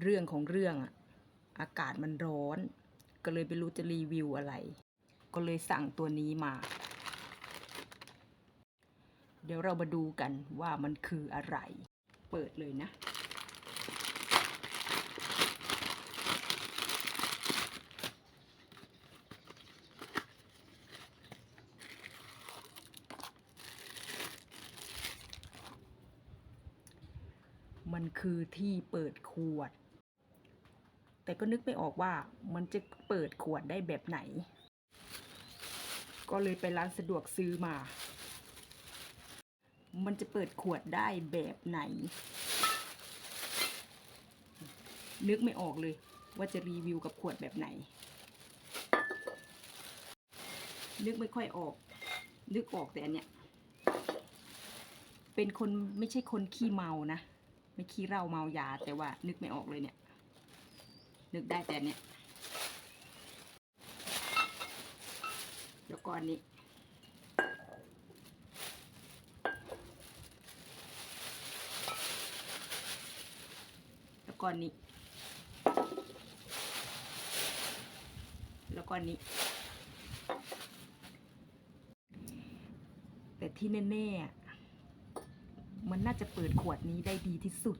เรื่องของเรื่องอะอากาศมันร้อน ก็เลยไม่รู้จะรีวิวอะไร ก็เลยสั่งตัวนี้มา เดี๋ยวเรามาดูกันว่ามันคืออะไร เปิดเลยนะ มันคือที่เปิดขวด แต่ก็นึกไม่ออกว่ามันจะเปิดขวดได้แบบไหน ก็เลยไปร้านสะดวกซื้อมา มันจะเปิดขวดได้แบบไหน นึกไม่ออกเลยว่าจะรีวิวกับขวดแบบไหน นึกไม่ค่อยออก นึกออกแต่อันเนี้ยเป็นคนไม่ใช่คนขี้เมานะ ไม่ขี้เหล้าเมายาแต่ว่า นึกไม่ออกเลยเนี่ย นึกได้แต่เนี้ยแล้วก็อันนี้แล้วก็อันนี้ แล้วก็อันนี้ แต่ที่แน่ๆอะ มันน่าจะเปิดขวดนี้ได้ดีที่สุด